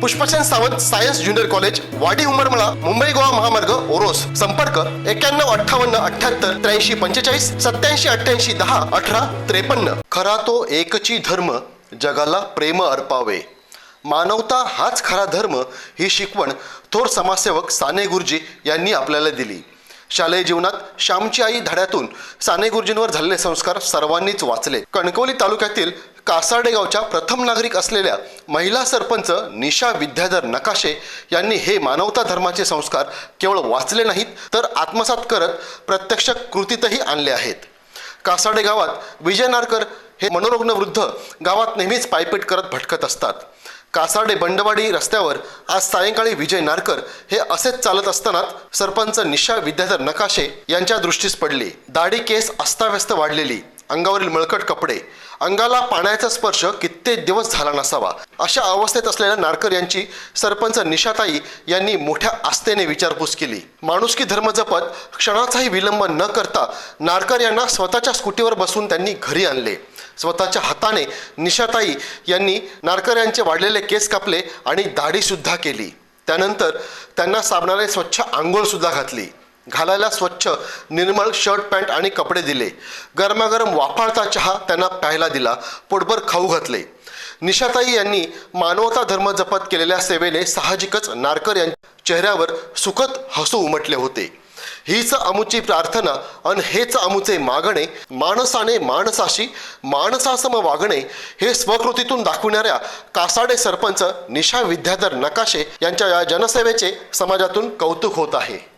Pushpachand Sawant science junior college Wadi Umarmala Mumbai Goa महामार्ग ओरोस. संपर्क एक्क्याण्णव अठ्ठावन्न अठ्याहत्तर त्र्याऐंशी पंचेचाळीस सत्याऐंशी अठ्ठ्याऐंशी दहा अठरा त्रेपन्न. खरा तो एकची धर्म जगाला प्रेम अर्पावे. मानवता हाच खरा धर्म ही शिकवण थोर समाजसेवक साने गुरुजी यांनी आपल्याला दिली. शालेय जीवनात श्यामची आई धड्यातून साने गुरुजींवर झालेले संस्कार सर्वांनीच वाचले. कणकवली तालुक्यातील कासार्डे गावच्या प्रथम नागरिक असलेल्या महिला सरपंच निशा विद्याधर नकाशे यांनी हे मानवता धर्माचे संस्कार केवळ वाचले नाहीत तर आत्मसात करत प्रत्यक्ष कृतीतही आणले आहेत. कासाडे गावात विजय नारकर हे मनोरुग्ण वृद्ध गावात नेहमीच पायपीट करत भटकत असतात. कासाडे बंडवाडी रस्त्यावर आज सायंकाळी विजय नारकर हे असेच चालत असतानाच सरपंच निशा विद्याधर नकाशे यांच्या दृष्टीस पडले. दाढी केस अस्ताव्यस्त वाढलेली. अंगावरील मळकट कपडे अंगाला पाण्याचा स्पर्श कित्येक दिवस झाला नसावा. अशा अवस्थेत असलेल्या नारकर यांची सरपंच निशाताई यांनी मोठ्या आस्थेने विचारपूस केली. माणुसकी धर्म जपत क्षणाचाही विलंब न करता नारकर यांना स्वतःच्या स्कूटीवर बसून त्यांनी घरी आणले. स्वतःच्या हाताने निशाताई यांनी नारकर यांचे वाढलेले केस कापले आणि दाढीसुद्धा केली. त्यानंतर त्यांना साबणाने स्वच्छ आंघोळसुद्धा घातली. घालायला स्वच्छ निर्मळ शर्ट पॅन्ट आणि कपडे दिले. गरमागरम वाफाळता चहा त्यांना प्यायला दिला. पोटभर खाऊ घातले. निशाताई यांनी मानवता धर्म जपत केलेल्या सेवेने साहजिकच नारकर यांच्या चेहऱ्यावर सुखद हसू उमटले होते. हीच अमुची प्रार्थना अन हेच अमुचे मागणे माणसाने माणसाशी माणसासम वागणे हे स्वकृतीतून दाखविणाऱ्या कासाडे सरपंच निशा विद्याधर नकाशे यांच्या या जनसेवेचे समाजातून कौतुक होत आहे.